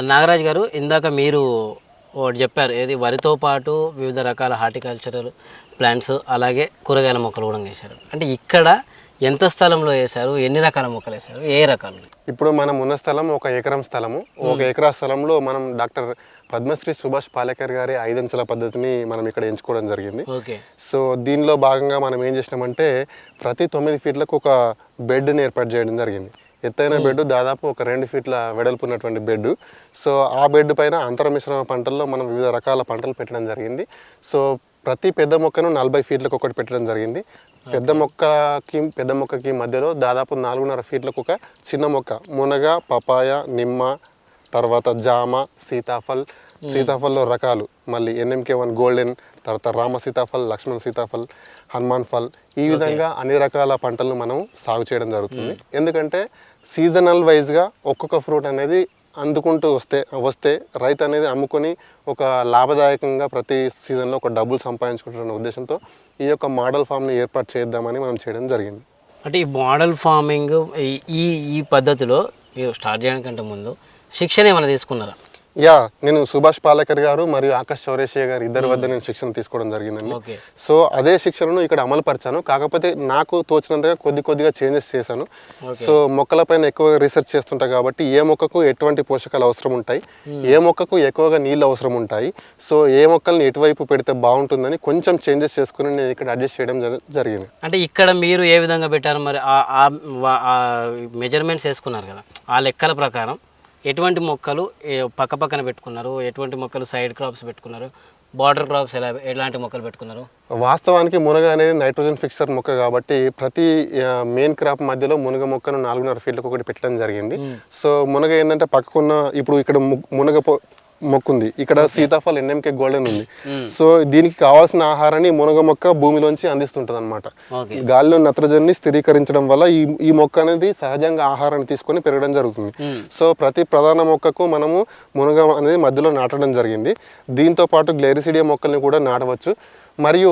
నాగరాజ్ గారు ఇందాక మీరు చెప్పారు ఏది వరితో పాటు వివిధ రకాల హార్టికల్చరల్ ప్లాంట్స్ అలాగే కూరగాయల మొక్కలు కూడా వేశారు. అంటే ఇక్కడ ఎంత స్థలంలో వేశారు ఎన్ని రకాల మొక్కలు వేశారు ఏ రకాలు? ఇప్పుడు మనం ఉన్న స్థలం ఒక ఎకరం స్థలము. ఒక ఎకరా స్థలంలో మనం డాక్టర్ పద్మశ్రీ సుభాష్ పాలేకర్ గారి ఐదంచెల పద్ధతిని మనం ఇక్కడ ఎంచుకోవడం జరిగింది. ఓకే. సో దీనిలో భాగంగా మనం ఏం చేసినామంటే ప్రతి తొమ్మిది ఫీట్లకు ఒక బెడ్ని ఏర్పాటు చేయడం జరిగింది. ఎత్తైన బెడ్ దాదాపు ఒక రెండు ఫీట్ల వెడల్పు ఉన్నటువంటి బెడ్ సో ఆ బెడ్ పైన అంతర మిశ్రమ పంటల్లో మనం వివిధ రకాల పంటలు పెట్టడం జరిగింది. సో ప్రతి పెద్ద మొక్కను నలభై ఫీట్లకు ఒకటి పెట్టడం జరిగింది. పెద్ద మొక్కకి పెద్ద మొక్కకి మధ్యలో దాదాపు నాలుగున్నర ఫీట్లకు ఒక చిన్న మొక్క. మునగ పపాయ నిమ్మ తర్వాత జామ సీతాఫల్. సీతాఫల్లో రకాలు. మళ్ళీ ఎన్ఎంకే వన్ గోల్డెన్ తర్వాత రామ సీతాఫల్ లక్ష్మణ్ సీతాఫల్ హనుమాన్ ఫల్. ఈ విధంగా అన్ని రకాల పంటలను మనం సాగు చేయడం జరుగుతుంది. ఎందుకంటే సీజనల్ వైజ్గా ఒక్కొక్క ఫ్రూట్ అనేది అందుకుంటూ వస్తే వస్తే రైతు అనేది అమ్ముకొని ఒక లాభదాయకంగా ప్రతి సీజన్లో ఒక డబ్బులు సంపాదించుకుంటున్న ఉద్దేశంతో ఈ యొక్క మోడల్ ఫామ్ని ఏర్పాటు చేద్దామని మనం చేయడం జరిగింది. అంటే ఈ మోడల్ ఫార్మింగ్ ఈ- ఈ పద్ధతిలో మీరు స్టార్ట్ చేయడానికంటే ముందు శిక్షణ ఏమైనా తీసుకున్నారా? యా నేను సుభాష్ పాలేకర్ గారు మరియు ఆకాష్ చౌరేషియా గారు ఇద్దరి వద్ద నేను శిక్షణ తీసుకోవడం జరిగిందండి. సో అదే శిక్షణను ఇక్కడ అమలు పరిచాను కాకపోతే నాకు తోచినంతగా కొద్ది కొద్దిగా చేంజెస్ చేశాను. సో మొక్కలపైన ఎక్కువగా రీసెర్చ్ చేస్తుంటా కాబట్టి ఏ మొక్కకు ఎటువంటి పోషకాలు అవసరం ఉంటాయి? ఏ మొక్కకు ఎక్కువగా నీళ్ళు అవసరం ఉంటాయి? సో ఏ మొక్కల్ని ఎటువైపు పెడితే బాగుంటుందని కొంచెం చేంజెస్ చేసుకుని నేను ఇక్కడ అడ్జస్ట్ చేయడం జరి- జరిగింది. అంటే ఇక్కడ మీరు ఏ విధంగా పెట్టారు? మరి మెజర్మెంట్స్ వేసుకున్నారు కదా. ఆ లెక్కల ప్రకారం. ఎటువంటి మొక్కలు పక్క పక్కన పెట్టుకున్నారు? ఎటువంటి మొక్కలు సైడ్ క్రాప్స్ పెట్టుకున్నారు? బార్డర్ క్రాప్స్ ఎలా ఎలాంటి మొక్కలు పెట్టుకున్నారు? వాస్తవానికి మునగ అనేది నైట్రోజన్ ఫిక్సర్ మొక్క కాబట్టి ప్రతి మెయిన్ క్రాప్ మధ్యలో మునగ మొక్కను నాలుగున్నర ఫీట్లకు ఒకటి పెట్టడం జరిగింది. సో మునగ ఏంటంటే పక్కకున్న ఇప్పుడు ఇక్కడ మునగ పొ- మొక్క ఉంది ఇక్కడ సీతాఫల్ ఎన్ఎంకే గోల్డెన్ ఉంది. సో దీనికి కావాల్సిన ఆహారాన్ని మునగ మొక్క భూమిలోంచి అందిస్తుంటది అనమాట గాలిలో నత్రజనిని స్థిరీకరించడం వల్ల ఈ ఈ మొక్క అనేది సహజంగా ఆహారాన్ని తీసుకొని పెరగడం జరుగుతుంది. సో ప్రతి ప్రధాన మొక్కకు మనము మునగ అనేది మధ్యలో నాటడం జరిగింది. దీంతో పాటు గ్లెరిసిడియా మొక్కల్ని కూడా నాటవచ్చు. మరియు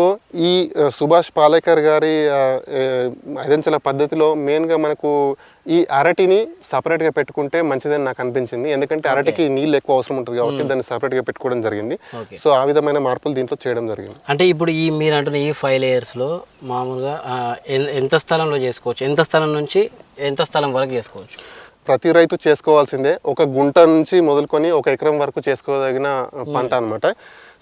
ఈ సుభాష్ పాలేకర్ గారి ఐదంచెల పద్ధతిలో మెయిన్గా మనకు ఈ అరటిని సపరేట్గా పెట్టుకుంటే మంచిదని నాకు అనిపించింది. ఎందుకంటే అరటికి నీళ్ళు ఎక్కువ అవసరం ఉంటుంది కాబట్టి దాన్ని సపరేట్గా పెట్టుకోవడం జరిగింది. సో ఆ విధమైన మార్పులు దీంట్లో చేయడం జరిగింది. అంటే ఇప్పుడు ఈ మీరు అంటున్న ఈ ఫైవ్ లేయర్స్లో మామూలుగా ఎంత స్థలంలో చేసుకోవచ్చు? ఎంత స్థలం నుంచి ఎంత స్థలం వరకు చేసుకోవచ్చు? ప్రతి రైతు చేసుకోవాల్సిందే. ఒక గుంట నుంచి మొదలుకొని ఒక ఎకరం వరకు చేసుకోదగిన పంట అన్నమాట.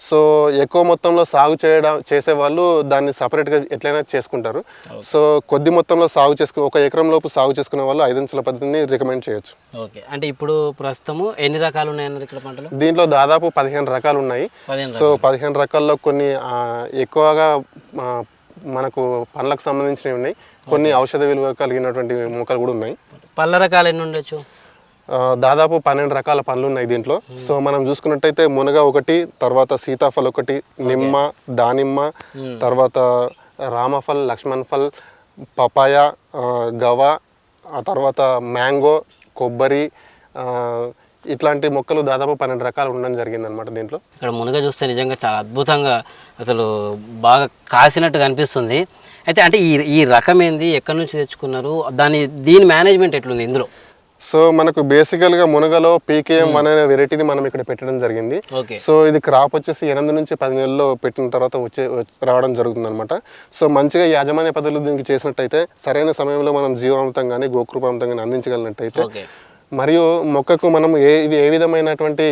సో ఎక్కువ మొత్తంలో సాగు చేయడం చేసే వాళ్ళు దాన్ని సపరేట్గా ఎట్లయినా చేసుకుంటారు. సో కొద్ది మొత్తంలో సాగు చేసుకుని ఒక ఎకరం లోపు సాగు చేసుకునే వాళ్ళు ఐదంచెల పద్ధతిని రికమెండ్ చేయొచ్చు. ఓకే అంటే ఇప్పుడు ప్రస్తుతము ఎన్ని రకాలు ఉన్నాయన్నారు ఇక్కడ పంటలు? దీంట్లో దాదాపు పదిహేను రకాలు ఉన్నాయి. సో పదిహేను రకాల్లో కొన్ని ఎక్కువగా మనకు పండ్లకు సంబంధించినవి ఉన్నాయి. కొన్ని ఔషధ విలువ కలిగినటువంటి మొక్కలు కూడా ఉన్నాయి. పళ్ళ రకాలు ఎన్ని ఉండొచ్చు? దాదాపు పన్నెండు రకాల పండ్లు ఉన్నాయి దీంట్లో. సో మనం చూసుకున్నట్టయితే మునగ ఒకటి తర్వాత సీతాఫల్ ఒకటి నిమ్మ దానిమ్మ తర్వాత రామఫల్ లక్ష్మణ్ ఫల్ పపాయ గవ ఆ తర్వాత మ్యాంగో కొబ్బరి ఇట్లాంటి మొక్కలు దాదాపు పన్నెండు రకాలు ఉండడం జరిగింది అనమాట దీంట్లో. ఇక్కడ మునగ చూస్తే నిజంగా చాలా అద్భుతంగా అసలు బాగా కాసినట్టు కనిపిస్తుంది అయితే అంటే ఈ ఈ రకం ఏంది ఎక్కడి నుంచి తెచ్చుకున్నారు? దాని దీని మేనేజ్మెంట్ ఎట్లుంది ఇందులో? సో మనకు బేసికల్గా మునగలో పీకేఎం వన్ అనే వెరైటీని మనం ఇక్కడ పెట్టడం జరిగింది. సో ఇది క్రాప్ వచ్చేసి ఎనిమిది నుంచి పది నెలల్లో పెట్టిన తర్వాత వచ్చే రావడం జరుగుతుంది అనమాట సో మంచిగా యాజమాన్య పద్ధతులు దీనికి చేసినట్టయితే సరైన సమయంలో మనం జీవామృతం కానీ గోకృపామృతం కానీ అందించగలిగినట్టయితే మరియు మొక్కకు మనం ఏ ఇవి ఏ విధమైనటువంటి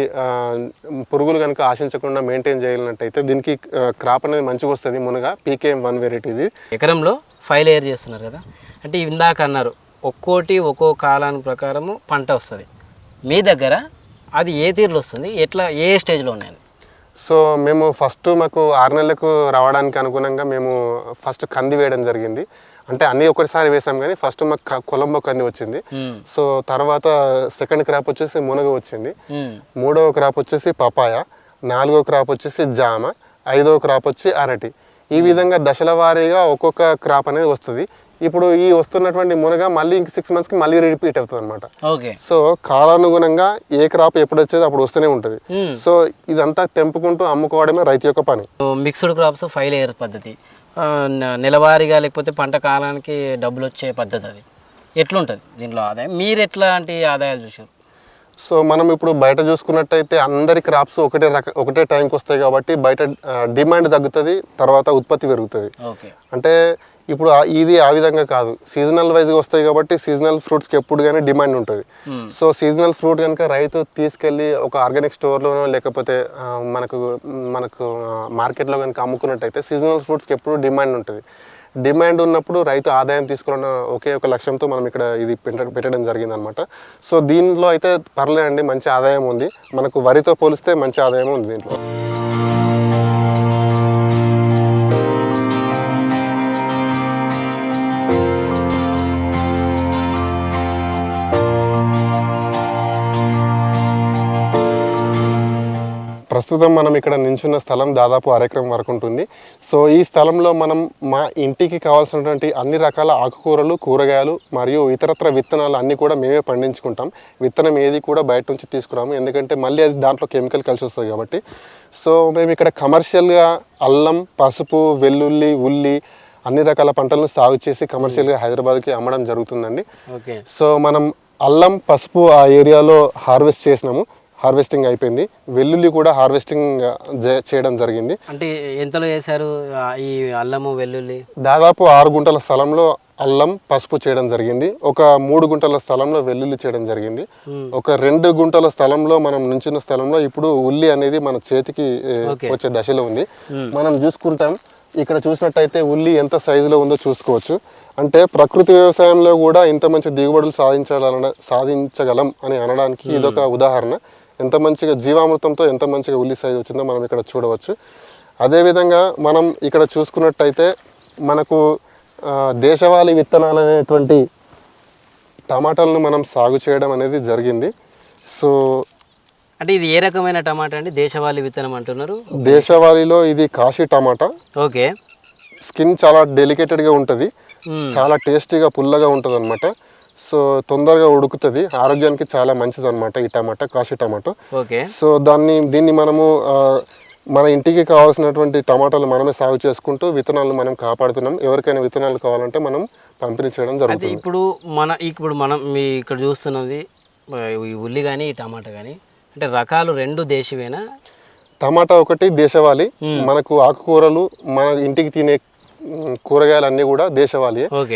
పురుగులు కనుక ఆశించకుండా మెయింటైన్ చేయగలిగినట్టయితే దీనికి క్రాప్ అనేది మంచిగా వస్తుంది. మునగ పీకేఎం వన్ వెరైటీ ఇది. ఎకరంలో ఫైవ్ లేయర్ చేస్తున్నారు కదా. అంటే ఇందాక అన్నారు ఒక్కోటి ఒక్కో కాలానికి ప్రకారము పంట వస్తుంది. మీ దగ్గర అది ఏ తీరులో వస్తుంది? ఎట్లా ఏ స్టేజ్లో ఉన్నాయండి సో మేము ఫస్ట్ మాకు ఆరు నెలలకు రావడానికి అనుగుణంగా మేము ఫస్ట్ కంది వేయడం జరిగింది. అంటే అన్నీ ఒకటిసారి వేసాం కానీ ఫస్ట్ మాకు కొలంబో కంది వచ్చింది. సో తర్వాత సెకండ్ క్రాప్ వచ్చేసి మునగ వచ్చింది. మూడవ క్రాప్ వచ్చేసి పపాయ నాలుగో క్రాప్ వచ్చేసి జామ ఐదవ క్రాప్ వచ్చి అరటి. ఈ విధంగా దశల వారీగా ఒక్కొక్క క్రాప్ అనేది వస్తుంది. ఇప్పుడు ఈ వస్తున్నటువంటి మునగ మళ్ళీ ఇంక సిక్స్ మంత్స్కి మళ్ళీ రిపీట్ అవుతుంది అనమాట సో కాలానుగుణంగా ఏ క్రాప్ ఎప్పుడు వచ్చేది అప్పుడు వస్తూనే ఉంటుంది. సో ఇదంతా తెంపుకుంటూ అమ్ముకోవడమే రైతు యొక్క పని. మిక్స్డ్ క్రాప్స్ లేయర్ పద్ధతి. నెలవారీగా లేకపోతే పంట కాలానికి డబ్బులు వచ్చే పద్ధతి అది. ఎట్లుంటుంది దీంట్లో ఆదాయం? మీరు ఎట్లాంటి ఆదాయాలు చూసారు సో మనం ఇప్పుడు బయట చూసుకున్నట్టయితే అందరి క్రాప్స్ ఒకటే రక ఒకటే టైంకి వస్తాయి కాబట్టి బయట డిమాండ్ తగ్గుతుంది తర్వాత ఉత్పత్తి పెరుగుతుంది. ఓకే. అంటే ఇప్పుడు ఇది ఆ విధంగా కాదు. సీజనల్ వైజ్గా వస్తాయి కాబట్టి సీజనల్ ఫ్రూట్స్కి ఎప్పుడు కానీ డిమాండ్ ఉంటుంది. సో సీజనల్ ఫ్రూట్ కనుక రైతు తీసుకెళ్ళి ఒక ఆర్గానిక్ స్టోర్లోనో లేకపోతే మనకు మనకు మార్కెట్లో కనుక అమ్ముకున్నట్టయితే సీజనల్ ఫ్రూట్స్కి ఎప్పుడు డిమాండ్ ఉంటుంది. డిమాండ్ ఉన్నప్పుడు రైతు ఆదాయం తీసుకున్న ఒకే ఒక లక్ష్యంతో మనం ఇక్కడ ఇది పెట్ట- పెట్టడం జరిగింది అనమాట సో దీనిలో అయితే పర్లేదండి మంచి ఆదాయం ఉంది. మనకు వరితో పోలిస్తే మంచి ఆదాయం ఉంది దీంట్లో. ప్రస్తుతం మనం ఇక్కడ నించున్న స్థలం దాదాపు అరెకరం వరకు ఉంటుంది. సో ఈ స్థలంలో మనం మా ఇంటికి కావాల్సినటువంటి అన్ని రకాల ఆకుకూరలు కూరగాయలు మరియు ఇతరత్ర విత్తనాలు అన్నీ కూడా మేమే పండించుకుంటాం. విత్తనం ఏది కూడా బయట నుంచి తీసుకురాము. ఎందుకంటే మళ్ళీ అది దాంట్లో కెమికల్ కలిసి వస్తుంది కాబట్టి. సో మేము ఇక్కడ కమర్షియల్గా అల్లం పసుపు వెల్లుల్లి ఉల్లి అన్ని రకాల పంటలను సాగు చేసి కమర్షియల్గా హైదరాబాద్కి అమ్మడం జరుగుతుందండి. ఓకే. సో మనం అల్లం పసుపు ఆ ఏరియాలో హార్వెస్ట్ చేసినాము. హార్వెస్టింగ్ అయిపోయింది. వెల్లుల్లి కూడా హార్వెస్టింగ్ చేయడం జరిగింది. అంటే ఎంతలో వేశారు ఆ, ఈ అల్లము వెల్లుల్లి? దాదాపు ఆరు గుంటల స్థలంలో అల్లం పసుపు చేయడం జరిగింది. ఒక మూడు గుంటల స్థలంలో వెల్లుల్లి చేయడం జరిగింది. ఒక రెండు గుంటల స్థలంలో మనం నుంచిన స్థలంలో ఇప్పుడు ఉల్లి అనేది మన చేతికి. వచ్చే దశలో ఉంది. మనం చూసుకుంటాం ఇక్కడ చూసినట్టయితే ఉల్లి ఎంత సైజులో ఉందో చూసుకోవచ్చు. అంటే ప్రకృతి వ్యవసాయంలో కూడా ఇంత మంచి దిగుబడులు సాధించాలన సాధించగలం అని అనడానికి ఇదొక ఉదాహరణ. ఎంత మంచిగా జీవామృతంతో ఎంత మంచిగా ఉల్లి సైజు వచ్చిందో మనం ఇక్కడ చూడవచ్చు. అదేవిధంగా మనం ఇక్కడ చూసుకున్నట్టయితే మనకు దేశవాళీ విత్తనాలు అనేటువంటి టమాటాలను మనం సాగు చేయడం అనేది జరిగింది. సో అంటే ఇది ఏ రకమైన టమాటా అండి? దేశవాళీ విత్తనం అంటున్నారు? దేశవాళీలో ఇది కాశీ టమాటా. ఓకే. స్కిన్ చాలా డెలికేటెడ్గా ఉంటుంది. చాలా టేస్టీగా పుల్లగా ఉంటుంది అనమాట సో తొందరగా ఉడుకుతుంది. ఆరోగ్యానికి చాలా మంచిది అనమాట ఈ టమాటా కాశీ టమాటో. ఓకే. సో దాన్ని దీన్ని మనము మన ఇంటికి కావాల్సినటువంటి టమాటాలు మనమే సాగు చేసుకుంటూ విత్తనాలను మనం కాపాడుతున్నాం. ఎవరికైనా విత్తనాలు కావాలంటే మనం పంపిణీ చేయడం జరుగుతుంది. ఇప్పుడు మన ఇప్పుడు మనం మీ ఇక్కడ చూస్తున్నది ఈ ఉల్లి కానీ ఈ టమాటా కానీ అంటే రకాలు రెండు దేశీవేనా? టమాటా ఒకటి దేశవాళీ. మనకు ఆకుకూరలు మన ఇంటికి తినే కూరగాయలు అన్నీ కూడా దేశవాళీ ఓకే.